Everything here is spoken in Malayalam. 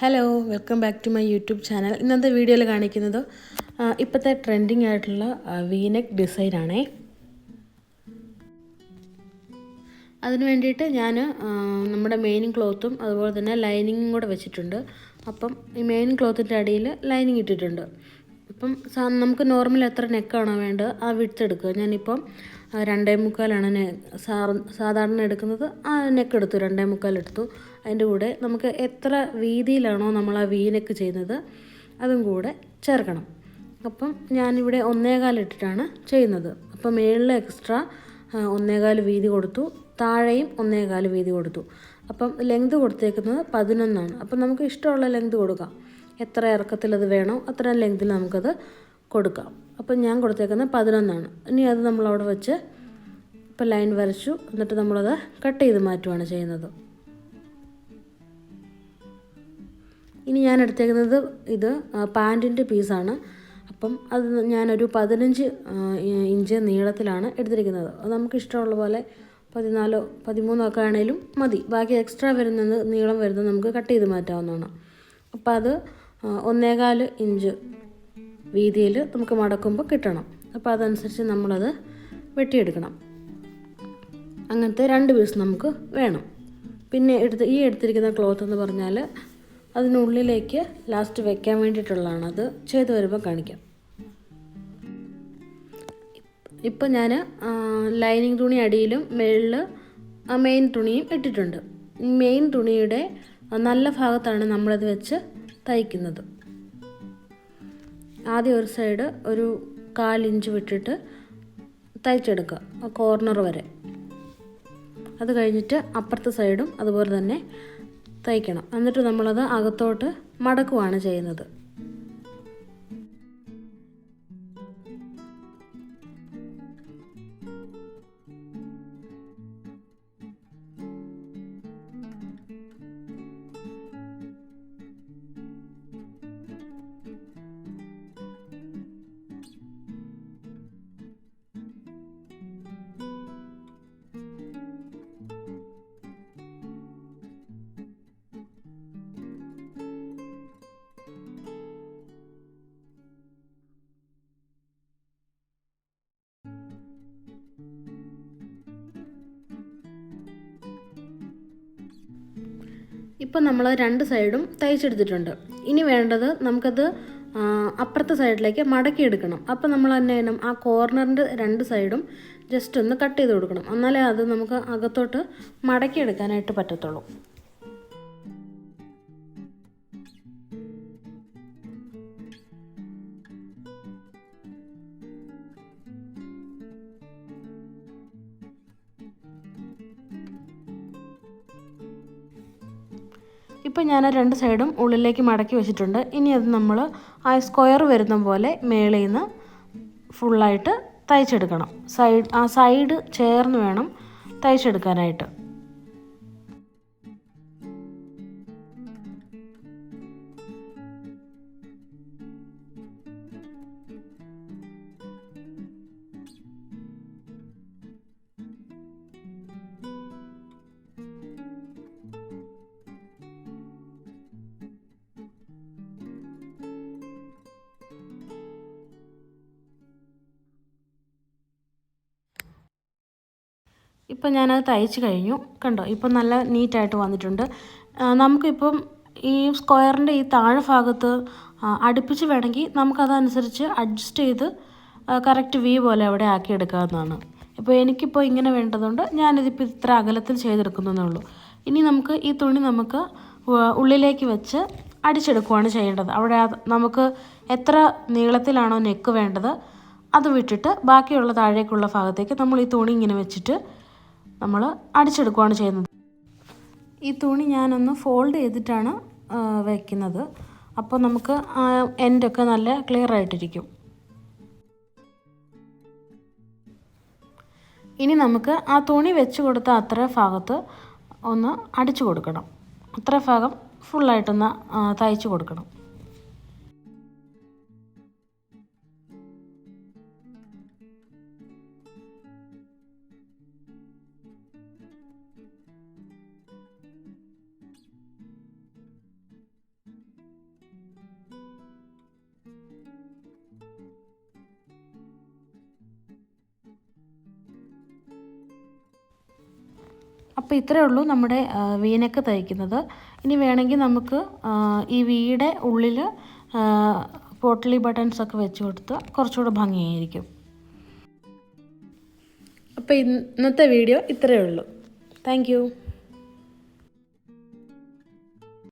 Hello welcome back to my YouTube channel ഇന്നത്തെ വീഡിയോയിൽ കാണിക്കുന്നത് ഇപ്പോഴത്തെ ട്രെൻഡിങ് ആയിട്ടുള്ള വീനെക്ക് ഡിസൈനാണേ അതിന് വേണ്ടിയിട്ട് ഞാൻ നമ്മുടെ മെയിൻ ക്ലോത്തും അതുപോലെ തന്നെ ലൈനിങ്ങും കൂടെ വെച്ചിട്ടുണ്ട്. അപ്പം ഈ മെയിൻ ക്ലോത്തിന്റെ അടിയിൽ ലൈനിങ് ഇട്ടിട്ടുണ്ട്. ഇപ്പം നമുക്ക് നോർമൽ എത്ര നെക്കാണോ വേണ്ടത് ആ വിട്ട് എടുക്കുക. ഞാനിപ്പം രണ്ടേ മുക്കാലാണ് സാധാരണ എടുക്കുന്നത് ആ നെക്ക് എടുത്തു രണ്ടേ മുക്കാൽ എടുത്തു. അതിന്റെ കൂടെ നമുക്ക് എത്ര വീതിയിലാണോ നമ്മൾ ആ വീനക്ക് ചെയ്യുന്നത് അതും കൂടെ ചേർക്കണം. അപ്പം ഞാനിവിടെ ഒന്നേകാൽ ഇട്ടിട്ടാണ് ചെയ്യുന്നത്. അപ്പം മേളിൽ എക്സ്ട്രാ ഒന്നേകാൽ വീതി കൊടുത്തു താഴെയും ഒന്നേകാൽ വീതി കൊടുത്തു. അപ്പം ലെങ്ത് കൊടുത്തേക്കുന്നത് പതിനൊന്നാണ്. അപ്പം നമുക്ക് ഇഷ്ടമുള്ള ലെങ്ത് കൊടുക്കാം. എത്ര ഇറക്കത്തിൽ അത് വേണോ അത്ര ലെങ്തിൽ നമുക്കത് കൊടുക്കാം. അപ്പം ഞാൻ കൊടുത്തേക്കുന്നത് പതിനൊന്നാണ്. ഇനി അത് നമ്മളവിടെ വെച്ച് ഇപ്പം ലൈൻ വരച്ചു. എന്നിട്ട് നമ്മളത് കട്ട് ചെയ്ത് മാറ്റുവാണ് ചെയ്യുന്നത്. ഇനി ഞാൻ എടുത്തേക്കുന്നത് ഇത് പാന്റിന്റെ പീസാണ് അപ്പം അത് ഞാനൊരു പതിനഞ്ച് ഇഞ്ച് നീളത്തിലാണ് എടുത്തിരിക്കുന്നത്. അത് നമുക്ക് ഇഷ്ടമുള്ള പോലെ പതിനാലോ പതിമൂന്നോ ഒക്കെ ആണെങ്കിലും മതി. ബാക്കി എക്സ്ട്രാ വരുന്നത് നീളം വരുന്നത് നമുക്ക് കട്ട് ചെയ്ത് മാറ്റാവുന്നതാണ്. അപ്പോൾ അത് ഒന്നേകാൽ ഇഞ്ച് വീതിയിൽ നമുക്ക് മടക്കുമ്പോൾ കിട്ടണം. അപ്പോൾ അതനുസരിച്ച് നമ്മളത് വെട്ടിയെടുക്കണം. അങ്ങനത്തെ രണ്ട് പീസ് നമുക്ക് വേണം. പിന്നെ എടുത്ത് ഈ എടുത്തിരിക്കുന്ന ക്ലോത്ത് എന്ന് പറഞ്ഞാൽ അതിനുള്ളിലേക്ക് ലാസ്റ്റ് വെക്കാൻ വേണ്ടിയിട്ടുള്ളതാണ് അത്. ചെയ്ത് വരുമ്പോൾ കാണിക്കാം. ഇപ്പം ഞാൻ ലൈനിങ് തുണി അടിയിലും മേളിൽ മെയിൻ തുണിയും ഇട്ടിട്ടുണ്ട്. മെയിൻ തുണിയുടെ നല്ല ഭാഗത്താണ് നമ്മളത് വെച്ച് തയ്ക്കുന്നത്. ആദ്യം ഒരു സൈഡ് ഒരു കാലിഞ്ച് വിട്ടിട്ട് തയ്ച്ചെടുക്കുക കോർണർ വരെ. അത് കഴിഞ്ഞിട്ട് അപ്പുറത്തെ സൈഡും അതുപോലെ തന്നെ തയ്ക്കണം എന്നിട്ട് നമ്മളത് അകത്തോട്ട് മടക്കുവാണ് ചെയ്യുന്നത്. ഇപ്പം നമ്മൾ രണ്ട് സൈഡും തയ്ച്ചെടുത്തിട്ടുണ്ട്. ഇനി വേണ്ടത് നമുക്കത് അപ്പുറത്തെ സൈഡിലേക്ക് മടക്കി എടുക്കണം അപ്പം നമ്മൾ തന്നെ ചെയ്യണം ആ കോർണറിന്റെ രണ്ട് സൈഡും ജസ്റ്റ് ഒന്ന് കട്ട് ചെയ്ത് കൊടുക്കണം. എന്നാലേ അത് നമുക്ക് അകത്തോട്ട് മടക്കി എടുക്കാനായിട്ട് പറ്റത്തുള്ളൂ. ഇപ്പം ഞാൻ രണ്ട് സൈഡും ഉള്ളിലേക്ക് മടക്കി വെച്ചിട്ടുണ്ട്. ഇനി അത് നമ്മൾ ആ സ്ക്വയർ വരുന്ന പോലെ മേളിൽ നിന്ന് ഫുള്ളായിട്ട് തയ്ച്ചെടുക്കണം. സൈഡ് ആ സൈഡ് ചേർന്ന് വേണം തയ്ച്ചെടുക്കാനായിട്ട്. ഇപ്പം ഞാനത് തയ്ച്ച് കഴിഞ്ഞു. കണ്ടോ? ഇപ്പം നല്ല നീറ്റായിട്ട് വന്നിട്ടുണ്ട്. നമുക്കിപ്പം ഈ സ്ക്വയറിന്റെ ഈ താഴെ ഭാഗത്ത് അടുപ്പിച്ച് വേണമെങ്കിൽ നമുക്കതനുസരിച്ച് അഡ്ജസ്റ്റ് ചെയ്ത് കറക്റ്റ് വി പോലെ അവിടെ ആക്കിയെടുക്കാവുന്നതാണ്. ഇപ്പോൾ എനിക്കിപ്പോൾ ഇങ്ങനെ വേണ്ടതുകൊണ്ട് ഞാനിതിപ്പോൾ ഇത്ര അകലത്തിൽ ചെയ്തെടുക്കുന്നതേ ഉള്ളൂ. ഇനി നമുക്ക് ഈ തുണി നമുക്ക് ഉള്ളിലേക്ക് വെച്ച് അടിച്ചെടുക്കുകയാണ് ചെയ്യേണ്ടത്. അവിടെ നമുക്ക് എത്ര നീളത്തിലാണോ നെക്ക് വേണ്ടത് അത് വിട്ടിട്ട് ബാക്കിയുള്ള താഴേക്കുള്ള ഭാഗത്തേക്ക് നമ്മൾ ഈ തുണി ഇങ്ങനെ വെച്ചിട്ട് നമ്മൾ അടിച്ചെടുക്കുകയാണ് ചെയ്യുന്നത്. ഈ തുണി ഞാനൊന്ന് ഫോൾഡ് ചെയ്തിട്ടാണ് വയ്ക്കുന്നത് അപ്പോൾ നമുക്ക് എൻഡൊക്കെ നല്ല ക്ലിയർ ആയിട്ടിരിക്കും. ഇനി നമുക്ക് ആ തുണി വെച്ച് കൊടുത്ത അത്ര ഭാഗത്ത് ഒന്ന് അടിച്ചു കൊടുക്കണം. അത്ര ഭാഗം ഫുള്ളായിട്ടൊന്ന് തയ്ച്ച് കൊടുക്കണം. അപ്പോൾ ഇത്രയേ ഉള്ളൂ നമ്മുടെ വീനക്ക് തയ്ക്കുന്നത്. ഇനി വേണമെങ്കിൽ നമുക്ക് ഈ വീടെ ഉള്ളിൽ പോട്ടലി ബട്ടൺസ് ഒക്കെ വെച്ച് കൊടുത്ത് കുറച്ചുകൂടെ ഭംഗിയായിരിക്കും. അപ്പോൾ ഇന്നത്തെ വീഡിയോ ഇത്രയേ ഉള്ളൂ. താങ്ക്